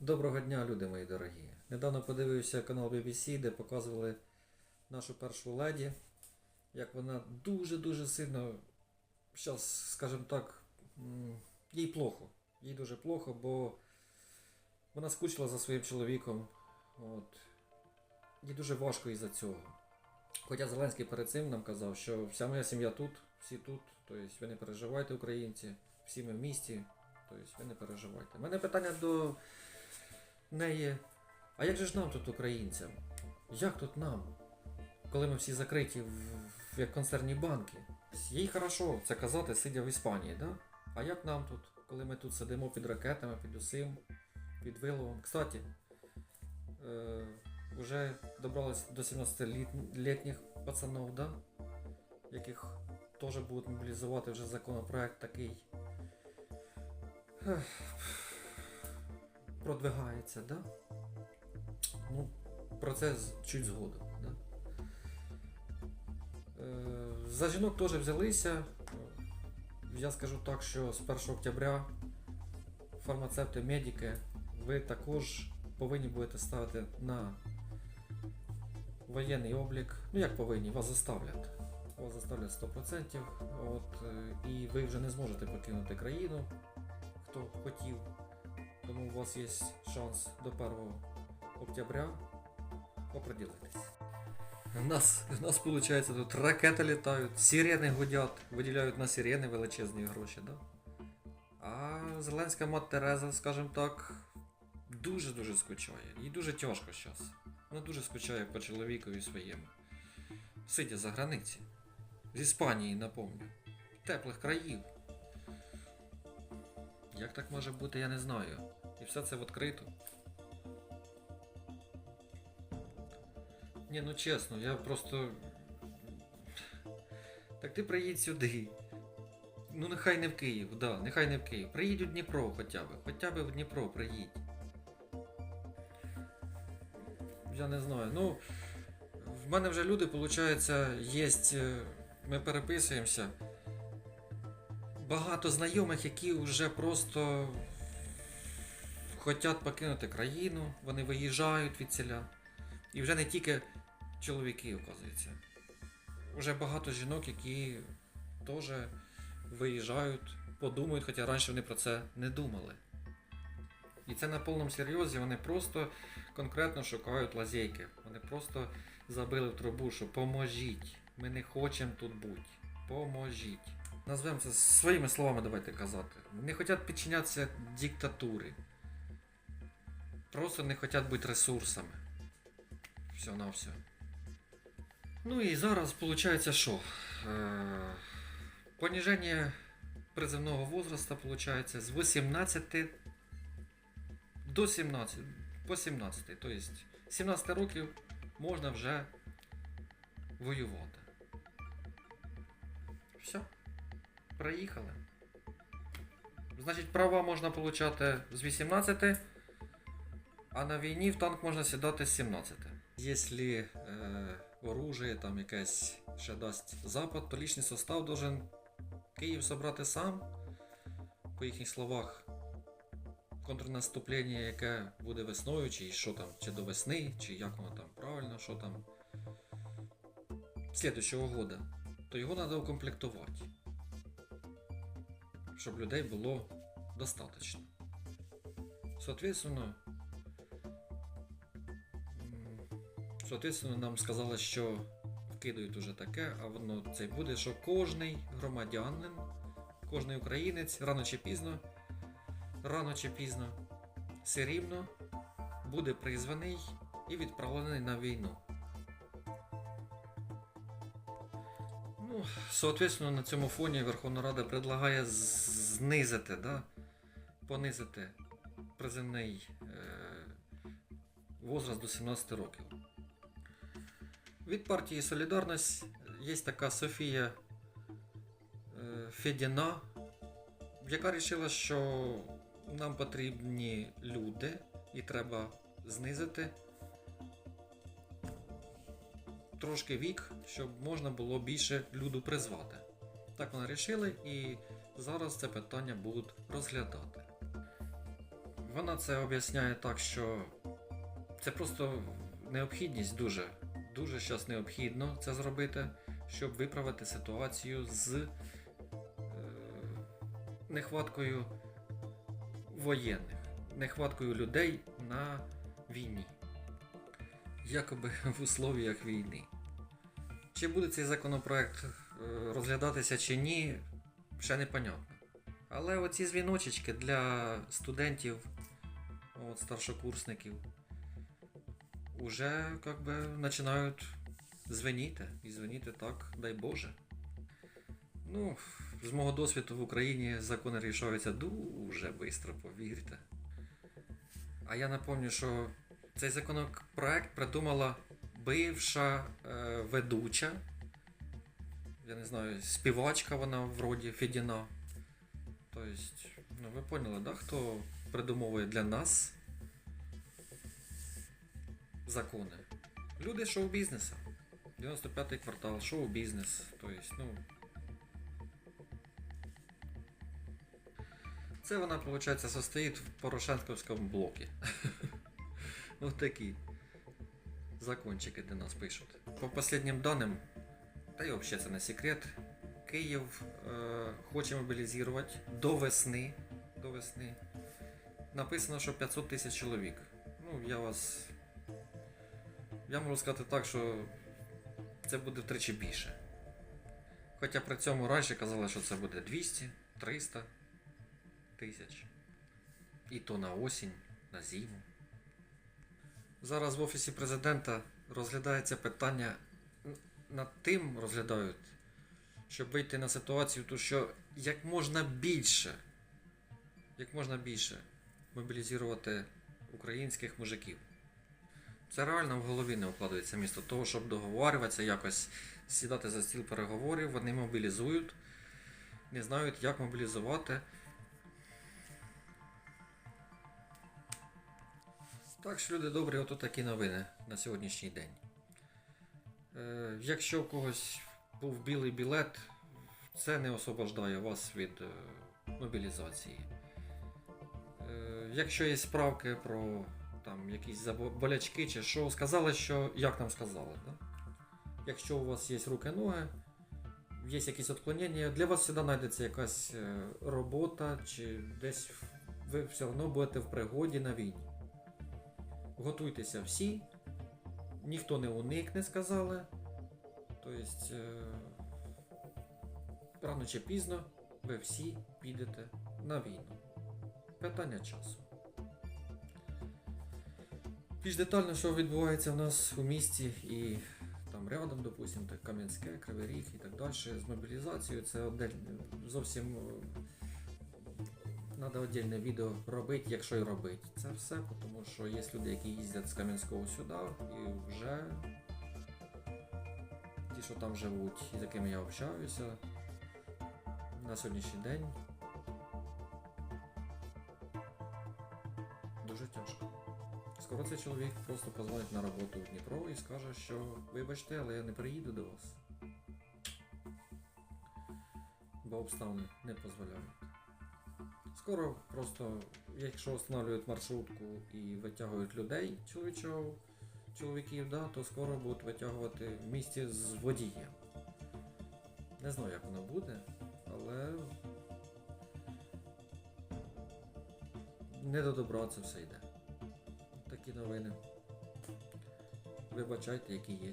Доброго дня, люди мої дорогі. Недавно подивився канал BBC, де показували нашу першу леді, як вона дуже-дуже сильно, зараз, скажімо так, їй плохо. Їй дуже плохо, бо вона скучила за своїм чоловіком. От. Їй дуже важко із-за цього. Хоча Зеленський перед цим нам казав, що вся моя сім'я тут, всі тут, тобто ви не переживайте, українці, всі ми в місті, тобто ви не переживайте. У мене питання до неї. А як же ж нам тут, українцям? Як тут нам? Коли ми всі закриті в, як концерні банки? Їй хорошо це казати, сидя в Іспанії, да? А як нам тут, коли ми тут сидимо під ракетами, під усім, під виловом? Кстати, е, вже добрались до 17-літніх пацанов, да? яких теж будуть мобілізувати вже законопроект такий. Продвигається, да? Ну, про це чуть згодом, да? Е, за жінок теж взялися. Я скажу так, що з 1 октября фармацевти, медики, ви також повинні будете ставити на воєнний облік. Ну як повинні, вас заставлять. Вас заставлять 100%. От, е, і ви вже не зможете покинути країну, хто хотів. Тому у вас є шанс до 1 октября оприділитись. У нас, у нас виходить, тут ракети літають, сирени гудять, виділяють на сирени величезні гроші, да? А Зеленська мать Тереза, скажімо так, дуже-дуже скучає. Їй дуже тяжко зараз. Вона дуже скучає по чоловікові своєму. Сидя за границі. З Іспанії, напомню. Теплих країв. Як так може бути, я не знаю. І все це відкрито. Ні, ну чесно, я просто. Так ти приїдь сюди. Ну нехай не в Київ, да, нехай не в Київ. Приїдь у Дніпро хоча б. Хоча б в Дніпро приїдь. Я не знаю. Ну, в мене вже люди, виходить, є. Ми переписуємося. Багато знайомих, які вже просто хочуть покинути країну, вони виїжджають від селя. І вже не тільки чоловіки, оказується. Уже багато жінок, які теж виїжджають, подумають, хоча раніше вони про це не думали. І це на повному серйозі, вони просто конкретно шукають лазейки. Вони просто забили в трубу, що поможіть. Ми не хочемо тут бути. Поможіть. Назвемо це своїми словами, давайте казати. Не хочуть підчинятися диктатурі. Просто не хочуть бути ресурсами. Все на все. Ну і зараз виходить, що? Е, Поніження призивного возраста виходить з 18 до 17, по 17. Тобто 17 років можна вже воювати. Все. Проїхали. Значить, права можна отримати з 18, а на війні в танк можна сідати з 17. Якщо е, оружие там якесь ще дасть запад, то лічний состав должен Київ собрати сам. По їхніх словах, контрнаступлення, яке буде весною, чи що там, чи до весни, чи як воно там правильно, що там. Слідущого года, то його треба укомплектувати. Щоб людей було достатньо. Соответственно, соответственно, нам сказали, що вкидають уже таке, а воно це буде, що кожний громадянин, кожний українець рано чи пізно, рано чи пізно, все рівно буде призваний і відправлений на війну. Ну, соответственно, на цьому фоні Верховна Рада предлагає знизити, да, понизити приземний е, возраст до 17 років. Від партії Солідарність є така Софія е, Федіна, яка вирішила, що нам потрібні люди і треба знизити трошки вік, щоб можна було більше люду призвати. Так вони вирішили і зараз це питання будуть розглядати. Вона це об'ясняє так, що це просто необхідність дуже, дуже зараз необхідно це зробити, щоб виправити ситуацію з е, нехваткою воєнних, нехваткою людей на війні. Якоби в условіях війни. Чи буде цей законопроект е, розглядатися чи ні, ще непонятно. Але оці дзвіночечки для студентів, от, старшокурсників, уже как би починають звеніти. І звеніти так, дай Боже. Ну, з мого досвіду в Україні закони рішаються дуже швидко, повірте. А я напомню, що цей законопроект придумала бивша е, ведуча. Я не знаю, співачка вона вроді Федіна. Тобто, ну ви поняли, да, хто придумовує для нас закони? Люди шоу-бізнесу. 95-й квартал, шоу-бізнес. Тобто, ну. Це вона, виходить, состоїть в Порошенковському блокі. Ось такі закончики для нас пишуть. По останнім даним, та й взагалі це не секрет, Київ е, хоче мобілізувати до весни. До весни. Написано, що 500 тисяч чоловік. Ну, я вас. Я можу сказати так, що це буде втричі більше. Хоча при цьому раніше казали, що це буде 200, 300 тисяч. І то на осінь, на зиму. Зараз в Офісі президента розглядається питання над тим розглядають, щоб вийти на ситуацію, то що як можна більше, як можна більше мобілізувати українських мужиків. Це реально в голові не вкладається місто того, щоб договорюватися, якось сідати за стіл переговорів, вони мобілізують, не знають, як мобілізувати. Так що, люди добрі, ото такі новини на сьогоднішній день. Е, якщо в когось був білий білет, це не освобождає вас від е, мобілізації. Е, якщо є справки про там, якісь болячки чи що, сказали, що як нам сказали. Да? Якщо у вас є руки-ноги, є якісь відклонення, для вас завжди знайдеться якась е, робота, чи десь ви все одно будете в пригоді на війні. Готуйтеся всі, ніхто не уникне, сказали. Тобто, е, рано чи пізно ви всі підете на війну. Питання часу. Більш детально, що відбувається в нас у місті і там рядом, допустимо, так Кам'янське, Кривий Ріг і так далі. З мобілізацією це зовсім треба віддільне відео робити, якщо і робити. Це все, тому що є люди, які їздять з Кам'янського сюди і вже ті, що там живуть, з якими я общаюся на сьогоднішній день. Дуже тяжко. Скоро цей чоловік просто позвонить на роботу в Дніпро і скаже, що вибачте, але я не приїду до вас. Бо обставини не дозволяють. Скоро просто, якщо встановлюють маршрутку і витягують людей, чоловічого, чоловіків, да, то скоро будуть витягувати в місті з водієм. Не знаю, як воно буде, але не до добра це все йде. Такі новини. Вибачайте, які є.